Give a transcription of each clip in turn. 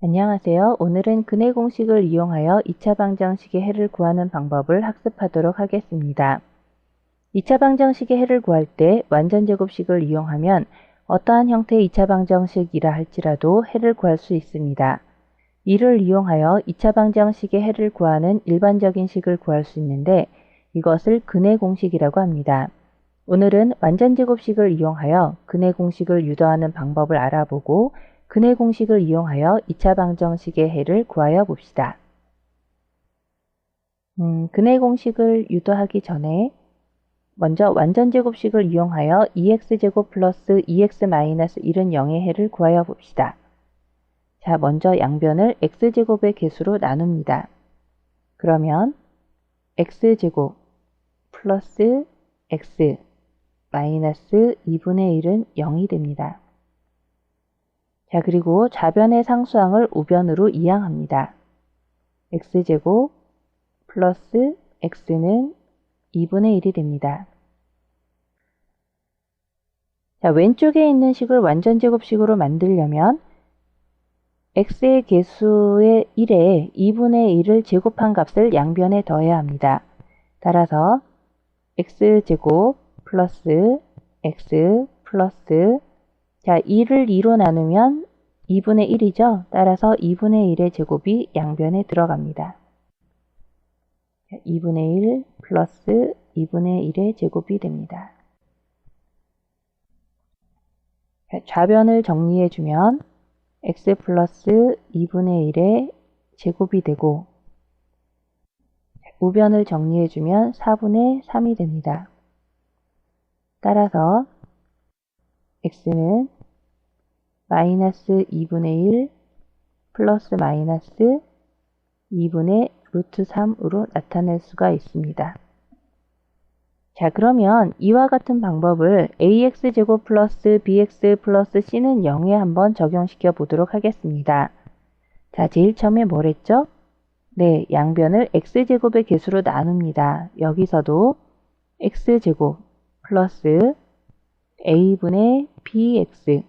안녕하세요. 오늘은 근해 공식을 이용하여 2차 방정식의 해를 구하는 방법을 학습하도록 하겠습니다. 2차 방정식의 해를 구할 때 완전제곱식을 이용하면 어떠한 형태의 2차 방정식이라 할지라도 해를 구할 수 있습니다. 이를 이용하여 2차 방정식의 해를 구하는 일반적인 식을 구할 수 있는데 이것을 근해 공식이라고 합니다. 오늘은 완전제곱식을 이용하여 근해 공식을 유도하는 방법을 알아보고 근해 공식을 이용하여 2차 방정식의 해를 구하여 봅시다. 음, 근해 공식을 유도하기 전에 먼저 완전제곱식을 이용하여 2x제곱 플러스 2x 마이너스 1은 0의 해를 구하여 봅시다. 자, 먼저 양변을 x제곱의 개수로 나눕니다. 그러면 x제곱 플러스 x 마이너스 2분의 1은 0이 됩니다. 자, 그리고 좌변의 상수항을 우변으로 이항합니다. x제곱 플러스 x는 2분의 1이 됩니다. 자, 왼쪽에 있는 식을 완전제곱식으로 만들려면 x의 개수의 1에 2분의 1을 제곱한 값을 양변에 더해야 합니다. 따라서 x제곱 플러스 x 플러스 자, 2를 2로 나누면 2분의 1이죠. 따라서 2분의 1의 제곱이 양변에 들어갑니다. 2분의 1 플러스 2분의 1의 제곱이 됩니다. 좌변을 정리해주면 x 플러스 2분의 1의 제곱이 되고 우변을 정리해주면 4분의 3이 됩니다. 따라서 x는 마이너스 2분의 1 플러스 마이너스 2분의 루트 3으로 나타낼 수가 있습니다. 자 그러면 이와 같은 방법을 ax제곱 플러스 bx 플러스 c는 0에 한번 적용시켜 보도록 하겠습니다. 자 제일 처음에 뭘 했죠? 네 양변을 x제곱의 개수로 나눕니다. 여기서도 x제곱 플러스 a분의 bx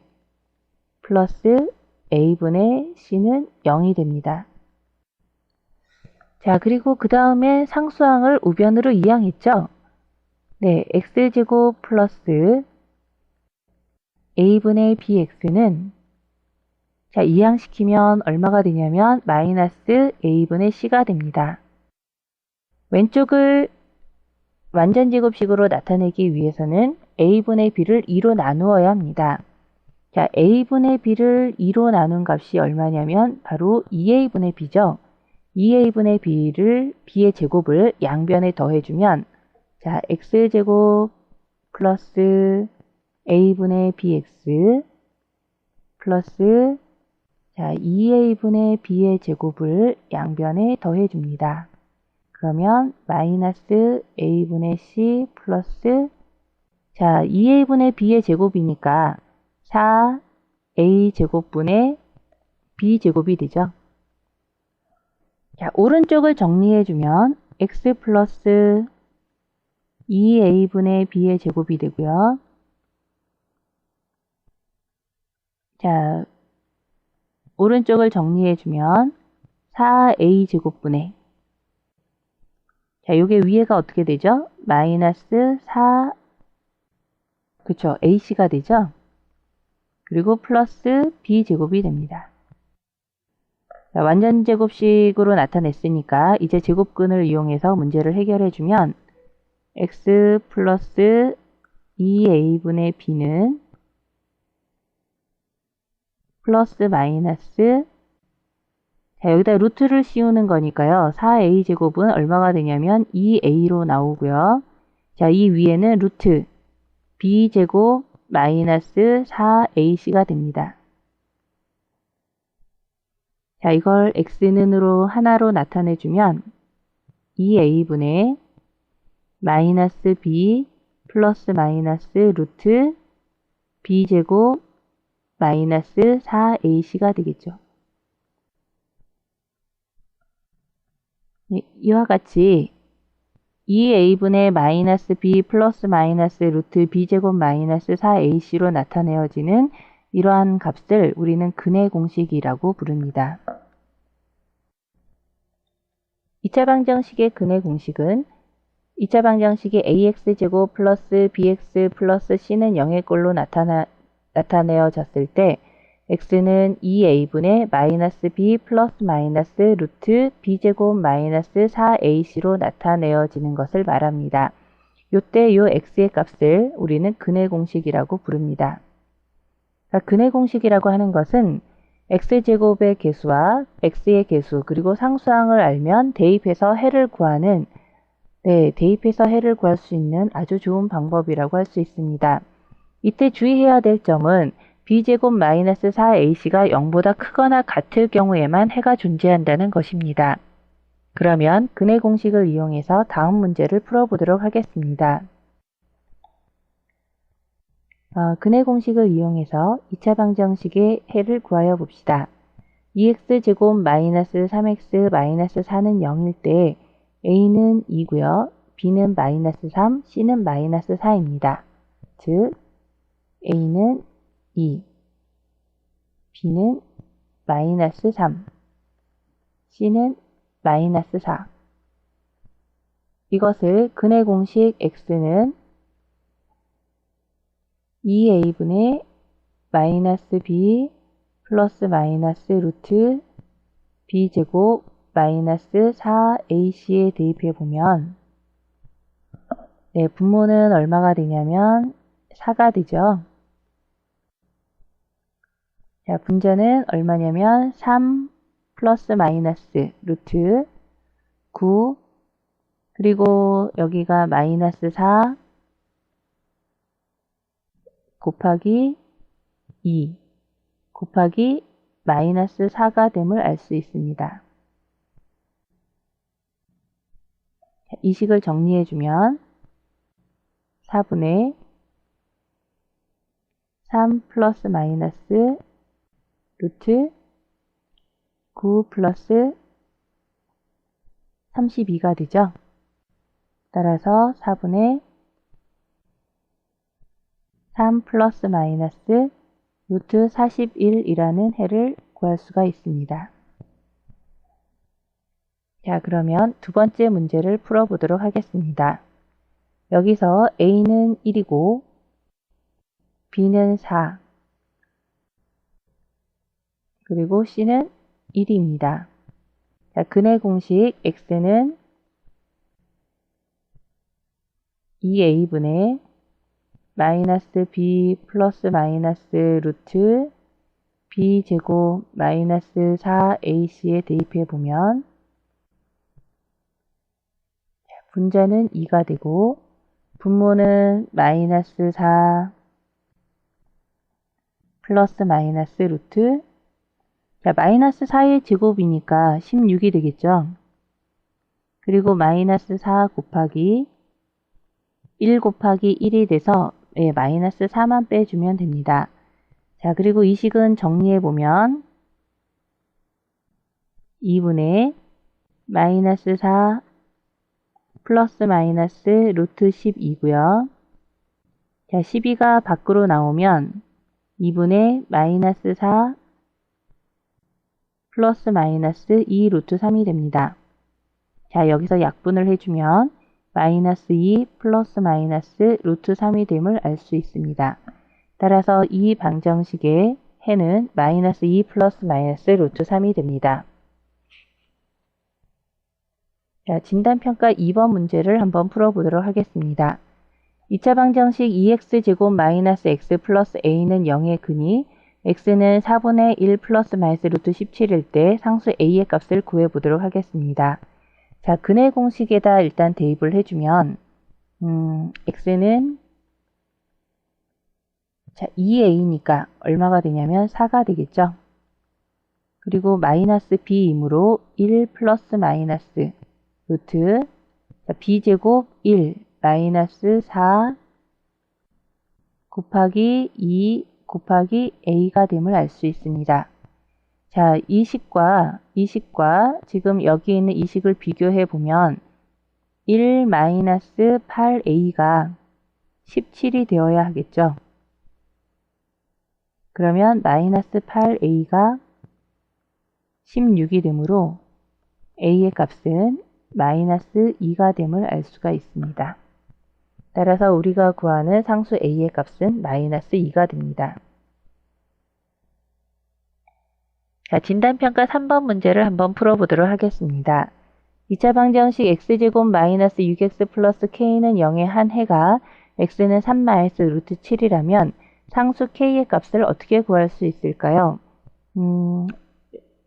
플러스 a분의 c는 0이 됩니다. 자, 그리고 그 다음에 상수항을 우변으로 이항했죠? 네, x제곱 플러스 a분의 bx는 자, 이항시키면 얼마가 되냐면 마이너스 a분의 c가 됩니다. 왼쪽을 완전제곱식으로 나타내기 위해서는 a분의 b를 2로 나누어야 합니다. 자, a분의 b를 2로 나눈 값이 얼마냐면 바로 2a분의 b죠. 2a분의 b를 b의 제곱을 양변에 더해주면 자, x제곱 플러스 a분의 bx 플러스 자, 2a분의 b의 제곱을 양변에 더해줍니다. 그러면 마이너스 a분의 c 플러스 자, 2a분의 b의 제곱이니까 4a 제곱분의 b 제곱이 되죠. 자, 오른쪽을 정리해주면 x 플러스 2a분의 b의 제곱이 되고요. 자, 오른쪽을 정리해주면 4a 제곱분의 자, 요게 위에가 어떻게 되죠? 마이너스 4 그쵸. AC가 되죠? 그리고 플러스 B제곱이 됩니다. 자, 완전 제곱식으로 나타냈으니까 이제 제곱근을 이용해서 문제를 해결해주면 x 플러스 2a분의 b는 플러스 마이너스 자, 여기다 루트를 씌우는 거니까요. 4a 제곱은 얼마가 되냐면 2a로 나오고요. 자, 이 위에는 루트 b제곱 마이너스 4ac가 됩니다. 자, 이걸 x는으로 하나로 나타내주면 2a분의 마이너스 b 플러스 마이너스 루트 b제곱 마이너스 4ac가 되겠죠. 네, 이와 같이 2a분의 마이너스 b 플러스 마이너스 루트 b제곱 마이너스 4ac로 나타내어지는 이러한 값을 우리는 근의 공식이라고 부릅니다. 2차 방정식의 근의 공식은 2차 방정식의 ax제곱 플러스 bx 플러스 c는 0의 꼴로 나타나, 나타내어졌을 때 x는 2a분의 마이너스 b 플러스 마이너스 루트 b제곱 마이너스 4ac로 나타내어지는 것을 말합니다. 요때 요 x의 값을 우리는 근의 공식이라고 부릅니다. 그러니까 근의 공식이라고 하는 것은 x제곱의 개수와 x의 개수 그리고 상수항을 알면 대입해서 해를 구하는 네, 대입해서 해를 구할 수 있는 아주 좋은 방법이라고 할 수 있습니다. 이때 주의해야 될 점은 b제곱 마이너스 4ac가 0보다 크거나 같을 경우에만 해가 존재한다는 것입니다. 그러면 근의 공식을 이용해서 다음 문제를 풀어보도록 하겠습니다. 어, 근의 공식을 이용해서 2차 방정식의 해를 구하여 봅시다. 2x제곱 마이너스 3x 마이너스 4는 0일 때 a는 2고요. b는 마이너스 3, c는 마이너스 4입니다. 즉 a는 2, b는 마이너스 3, c는 마이너스 4. 이것을 근의 공식 x는 2a분의 마이너스 b 플러스 마이너스 루트 b제곱 마이너스 4ac에 대입해 보면 네, 분모는 얼마가 되냐면 4가 되죠. 자, 분자는 얼마냐면 3 플러스 마이너스 루트 9 그리고 여기가 마이너스 4 곱하기 2 곱하기 마이너스 4가 됨을 알 수 있습니다. 이 식을 정리해주면 4분의 3 플러스 마이너스 루트 9 플러스 32가 되죠. 따라서 4분의 3 플러스 마이너스 루트 41이라는 해를 구할 수가 있습니다. 자, 그러면 두 번째 문제를 풀어보도록 하겠습니다. 여기서 A는 1이고 B는 4 그리고 C는 1입니다. 자, 근의 공식 X는 2A분의 마이너스 b 플러스 마이너스 루트 b 제곱 마이너스 4ac에 대입해 보면 분자는 2가 되고 분모는 마이너스 4 플러스 마이너스 루트 자, 마이너스 4의 제곱이니까 16이 되겠죠. 그리고 마이너스 4 곱하기 1 곱하기 1이 돼서 예, 마이너스 4만 빼주면 됩니다. 자, 그리고 이 식은 정리해보면 2분의 마이너스 4 플러스 마이너스 루트 10이고요. 자, 12가 밖으로 나오면 2분의 마이너스 4 플러스 마이너스 2 루트 3이 됩니다. 자, 여기서 약분을 해주면 마이너스 2 플러스 마이너스 루트 3이 됨을 알 수 있습니다. 따라서 이 방정식의 해는 마이너스 2 플러스 마이너스 루트 3이 됩니다. 자, 진단평가 2번 문제를 한번 풀어보도록 하겠습니다. 2차 방정식 2x제곱 마이너스 x 플러스 a는 0의 근이 x는 4분의 1 플러스 마이너스 루트 17일 때 상수 a의 값을 구해보도록 하겠습니다. 자, 근의 공식에다 일단 대입을 해주면 음, x는 자, 2a니까 얼마가 되냐면 4가 되겠죠. 그리고 마이너스 b이므로 1 플러스 마이너스 루트 자, b제곱 1 마이너스 4 곱하기 2 곱하기 a가 됨을 알 수 있습니다. 자, 이 식과 이 식과 지금 여기 있는 이 식을 비교해 보면 1-8a가 17이 되어야 하겠죠. 그러면 마이너스 8a가 16이 되므로 a의 값은 마이너스 2가 됨을 알 수가 있습니다. 따라서 우리가 구하는 상수 a의 값은 마이너스 2가 됩니다. 자, 진단평가 3번 문제를 한번 풀어보도록 하겠습니다. 2차 방정식 x제곱 마이너스 6x 플러스 k는 0의 한 해가 x는 3 마이너스 루트 7이라면 상수 k의 값을 어떻게 구할 수 있을까요? 음,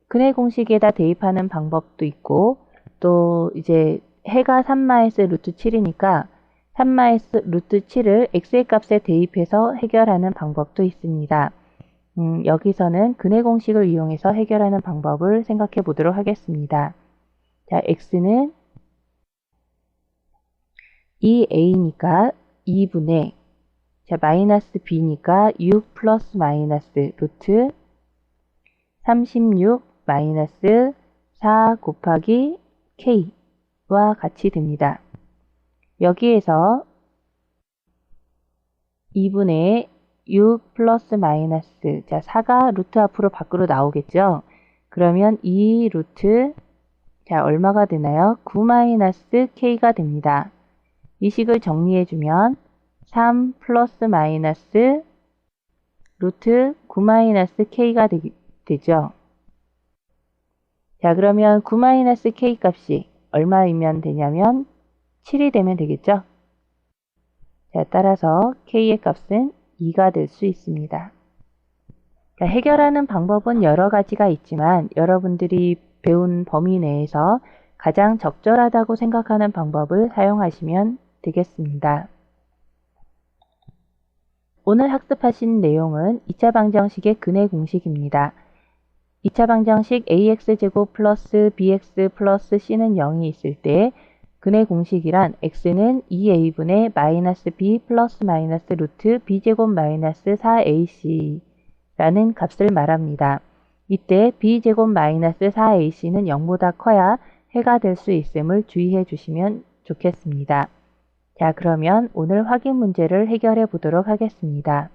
근해 공식에다 대입하는 방법도 있고 또 이제 해가 3 마이너스 루트 7이니까 3 마이너스 루트 7을 x의 값에 대입해서 해결하는 방법도 있습니다. 음, 여기서는 근해 공식을 이용해서 해결하는 방법을 생각해 보도록 하겠습니다. 자, x는 2a니까 2분의 자, 마이너스 b니까 6 플러스 마이너스 루트 36 마이너스 4 곱하기 k와 같이 됩니다. 여기에서 2분의 6 플러스 마이너스 자 4가 루트 앞으로 밖으로 나오겠죠. 그러면 이 루트 자 얼마가 되나요? 9 마이너스 k가 됩니다. 이 식을 정리해주면 3 플러스 마이너스 루트 9 마이너스 k가 되, 되죠. 자 그러면 9 마이너스 k 값이 얼마이면 되냐면 7이 되면 되겠죠. 자 따라서 k의 값은 2가 될 수 있습니다. 자, 해결하는 방법은 여러 가지가 있지만 여러분들이 배운 범위 내에서 가장 적절하다고 생각하는 방법을 사용하시면 되겠습니다. 오늘 학습하신 내용은 2차 방정식의 근해 공식입니다. 2차 방정식 ax제곱 플러스 bx 플러스 c는 0이 있을 때 근해 공식이란 x는 2a분의 마이너스 b 플러스 마이너스 루트 b제곱 마이너스 4ac 라는 값을 말합니다. 이때 b제곱 마이너스 4ac는 0보다 커야 해가 될 수 있음을 주의해 주시면 좋겠습니다. 자 그러면 오늘 확인 문제를 해결해 보도록 하겠습니다.